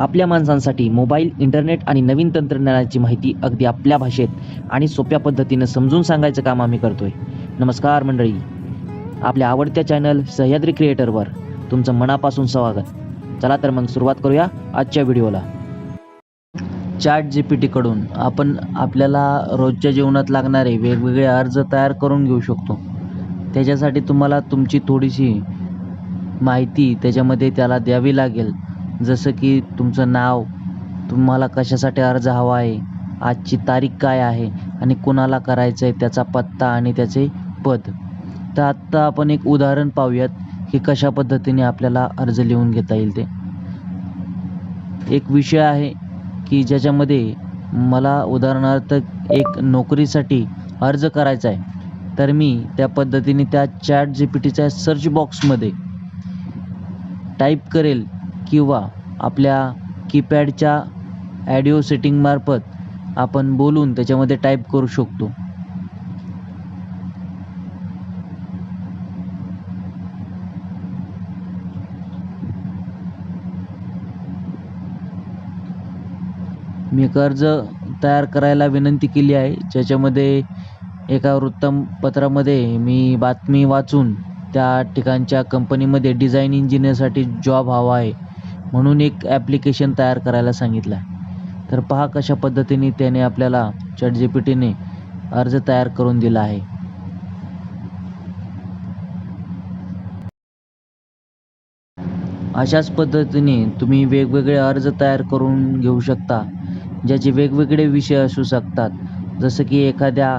आपल्या माणसांसाठी mobile internet आणि नवीन तंत्रज्ञानाची माहिती अगदी आपल्या भाषेत आणि सोप्या पद्धतीनं समजून सांगायचं काम आम्ही करतोय. नमस्कार मंडळी. आपल्या आवडत्या चॅनल सह्याद्री क्रिएटरवर तुमचं मनापासून स्वागत. चला तर मग सुरुवात करूया आजच्या व्हिडिओला. चॅट जी पी टीकडून आपण आपल्याला रोजच्या जीवनात लागणारे वेगवेगळे अर्ज तयार करून घेऊ शकतो. त्याच्यासाठी तुम्हाला तुमची थोडीशी माहिती त्याच्यामध्ये त्याला द्यावी लागेल. जसं की तुमचं नाव तुम्हाला कशासाठी अर्ज हवा आहे आजची तारीख काय आहे आणि कोणाला करायचं आहे त्याचा पत्ता आणि त्याचे पद. तर आत्ता आपण एक उदाहरण पाहूयात की कशा पद्धतीने आपल्याला अर्ज लिहून घेता येईल ते. एक विषय आहे की ज्याच्यामध्ये मला उदाहरणार्थ एक नोकरीसाठी अर्ज करायचा आहे तर मी त्या पद्धतीने त्या चॅट जी पी टीच्या सर्च बॉक्समध्ये टाईप करेल किंवा आपल्या कीपॅडच्या ॲडिओ सेटिंगमार्फत आपण बोलून त्याच्यामध्ये टाईप करू शकतो. मी कर्ज तयार करायला विनंती केली आहे ज्याच्यामध्ये एका वृत्तपत्रामध्ये मी बातमी वाचून त्या ठिकाणच्या कंपनीमध्ये डिझाईन इंजिनियरसाठी जॉब हवा आहे. म्हणून एक ॲप्लिकेशन तयार करायला सांगितलं आहे तर पहा कशा पद्धतीने त्याने आपल्याला चॅट जी पी टीने अर्ज तयार करून दिला आहे. अशाच पद्धतीने तुम्ही वेगवेगळे अर्ज तयार करून घेऊ शकता ज्याचे वेगवेगळे विषय असू शकतात. जसं की एखाद्या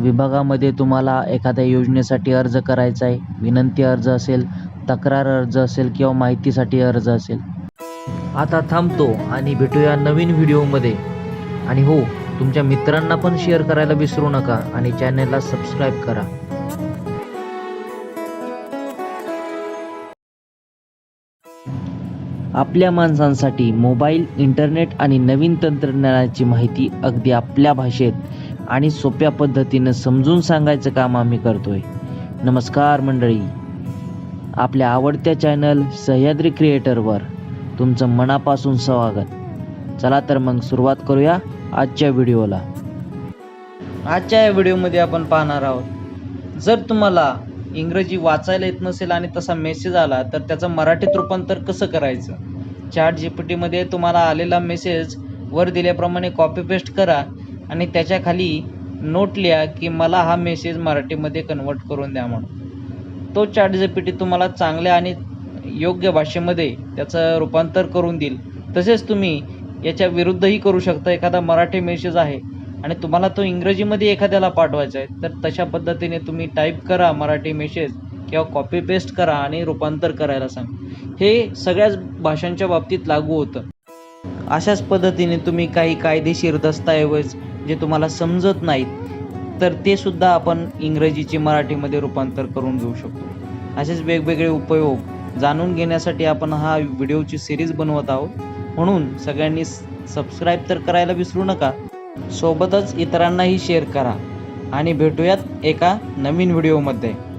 विभागामध्ये तुम्हाला एखाद्या योजनेसाठी अर्ज करायचा आहे विनंती अर्ज असेल तक्रार अर्ज असेल किंवा माहितीसाठी अर्ज असेल. आता थांबतो आणि भेटूया नवीन व्हिडिओमध्ये. आणि हो तुमच्या मित्रांना पण शेअर करायला विसरू नका आणि चॅनलला सबस्क्राईब करा. आपल्या माणसांसाठी मोबाईल इंटरनेट आणि नवीन तंत्रज्ञानाची माहिती अगदी आपल्या भाषेत आणि सोप्या पद्धतीनं समजून सांगायचं काम आम्ही करतोय. नमस्कार मंडळी. आपल्या आवडत्या चॅनल सह्याद्री क्रिएटरवर तुमचं मनापासून स्वागत. चला तर मग सुरुवात करूया आजच्या व्हिडिओला. आजच्या या व्हिडिओमध्ये आपण पाहणार आहोत जर तुम्हाला इंग्रजी वाचायला येत नसेल आणि तसा मेसेज आला तर त्याचं मराठीत रूपांतर कसं करायचं? चॅट जी पी टीमध्ये तुम्हाला आलेला मेसेज वर दिल्याप्रमाणे कॉपी पेस्ट करा आणि त्याच्याखाली नोट लिहा की मला हा मेसेज मराठीमध्ये कन्वर्ट करून द्या म्हणून. तो चॅट जी पी टी तुम्हाला चांगल्या आणि योग्य भाषेमध्ये त्याचं रूपांतर करून देईल. तसेच तुम्ही याच्या विरुद्धही करू शकता. एखादा मराठी मेसेज आहे आणि तुम्हाला तो इंग्रजीमध्ये एखाद्याला पाठवायचा आहे तर तशा पद्धतीने तुम्ही टाईप करा मराठी मेसेज किंवा कॉपी पेस्ट करा आणि रूपांतर करायला सांग. हे सगळ्याच भाषांच्या बाबतीत लागू होतं. अशाच पद्धतीने तुम्ही काही कायदेशीर दस्तऐवज जे तुम्हाला समजत नाहीत तर ते सुद्धा आपण इंग्रजीचे मराठीमध्ये रूपांतर करून घेऊ शकतो. असेच वेगवेगळे उपयोग जाणून घेण्यासाठी आपण हा व्हिडिओची सिरीज बनवत आहोत. म्हणून सगळ्यांनी सबस्क्राईब तर करायला विसरू नका. सोबतच इतरांनाही शेअर करा. आणि भेटूयात एका नवीन व्हिडिओमध्ये.